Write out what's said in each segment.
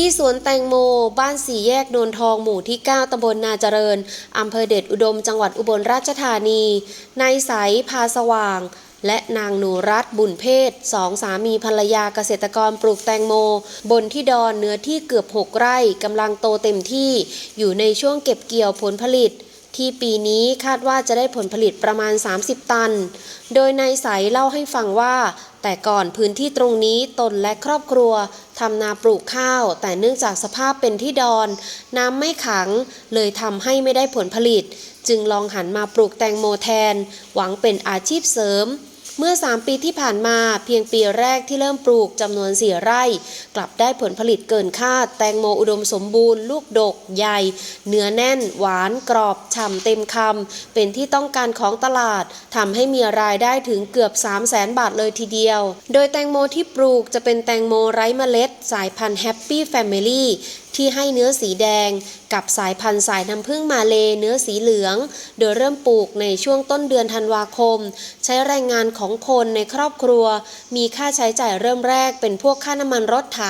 ที่สวนแตงโม บ้านสี่แยกโนนทองหมู่ที่ 9ตำบลนาเจริญ อำเภอเดชอุดม จังหวัดอุบลราชธานี นายใสพาสว่าง และนางหนูรัตบุญเพศสองสามีภรรยาเกษตรกรปลูกแตงโม บนที่ดอนเนื้อที่เกือบ 6 ไร่กำลังโตเต็มที่ อยู่ในช่วงเก็บเกี่ยวผลผลิต ที่ปีนี้คาดว่าจะได้ผลผลิตประมาณ 30 ตัน โดยนายใสเล่าให้ฟังว่า แต่ก่อนพื้นที่ตรงนี้ตนและครอบครัวทำนาปลูกข้าว แต่เนื่องจากสภาพเป็นที่ดอน น้ำไม่ขัง เลยทำให้ไม่ได้ผลผลิต จึงลองหันมาปลูกแตงโมแทน หวังเป็นอาชีพเสริม เมื่อ 3 ปีที่ผ่านมาเพียงปีแรกที่เริ่มปลูกจำนวน 4 ไร่ กลับได้ผลผลิตเกินคาด แตงโมอุดมสมบูรณ์ ลูกดก ใหญ่ เนื้อแน่น หวาน กรอบ ฉ่ำเต็มคำ เป็นที่ต้องการของตลาดทำให้มีรายได้ถึงเกือบ 3 0 0แสนบาทเลยทีเดียว โดยแตงโมที่ปลูกจะเป็นแตงโมไร้เมล็ด สายพันธุ์แฮปปี้แฟมิลี่ ที่ให้เนื้อสีแดง กับสายพันธุ์สายน้ำผึ้งมาเลเนื้อสีเหลือง โดยเริ่มปลูกในช่วงต้นเดือนธันวาคม ใช้แรงงานของคนในครอบครัว มีค่าใช้จ่ายเริ่มแรกเป็นพวกค่าน้ำมันรถไถ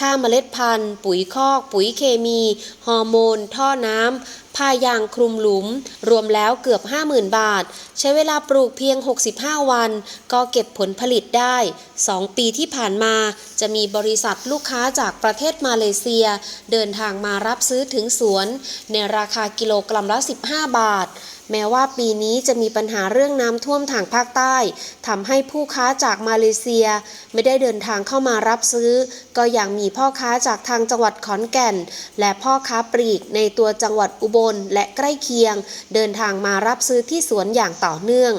ค่าเมล็ดพันธุ์ ปุ๋ยคอก ปุ๋ยเคมี ฮอร์โมน ท่อน้ำ ผ้ายางคลุมหลุม รวมแล้วเกือบ 50,000 บาท ใช้เวลาปลูกเพียง 65 วัน ก็เก็บผลผลิตได้ 2 ปีที่ผ่านมา จะมีบริษัทลูกค้าจากประเทศมาเลเซีย เดินทางมารับซื้อถึงสวน ในราคากิโลกรัมละ 15 บาท แม้ว่าปีนี้จะมีปัญหาเรื่องน้ำท่วมทางภาคใต้ทำให้ผู้ค้าจากมาเลเซีย ไม่ได้เดินทางเข้ามารับซื้อ ก็ยังมีพ่อค้าจากทางจังหวัดขอนแก่น และพ่อค้าปลีกในตัวจังหวัดอุบลและใกล้เคียง เดินทางมารับซื้อที่สวนอย่างต่อเนื่อง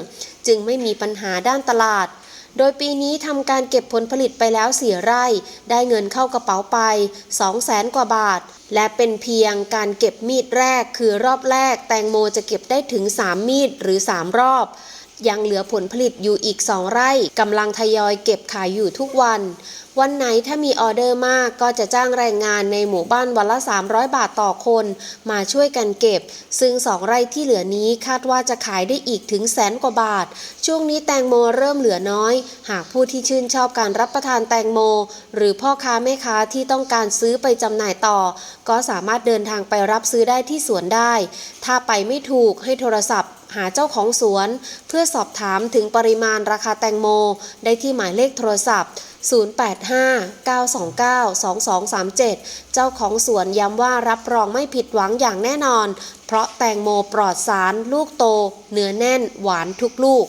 จึงไม่มีปัญหาด้านตลาดโดยปีนี้ทำการเก็บผลผลิตไปแล้วสี่ไร่ ได้เงินเข้ากระเป๋าไป 2 0 0แสนกว่าบาท และเป็นเพียงการเก็บมีดแรกคือรอบแรกแตงโมจะเก็บได้ถึง 3 มีดหรือ 3 รอบ ยังเหลือผลผลิตอยู่อีก 2 ไร่กำลังทยอยเก็บขายอยู่ทุกวัน วันไหนถ้ามีออเดอร์มากก็จะจ้างแรงงานในหมู่บ้านวันละ 300 บาทต่อคน มาช่วยกันเก็บ ซึ่ง 2 ไร่ที่เหลือนี้คาดว่าจะขายได้อีกถึงแสนกว่าบาท ช่วงนี้แตงโมเริ่มเหลือน้อย หากผู้ที่ชื่นชอบการรับประทานแตงโม หรือพ่อค้าแม่ค้าที่ต้องการซื้อไปจำหน่ายต่อ ก็สามารถเดินทางไปรับซื้อได้ที่สวนได้ ถ้าไปไม่ถูกให้โทรศัพท์หาเจ้าของสวน เพื่อสอบถามถึงปริมาณราคาแตงโม ได้ที่หมายเลขโทรศัพท์ 085-929-2237 เจ้าของสวนย้ำว่ารับรองไม่ผิดหวังอย่างแน่นอน เพราะแตงโมปลอดสารลูกโต เนื้อแน่นหวานทุกลูก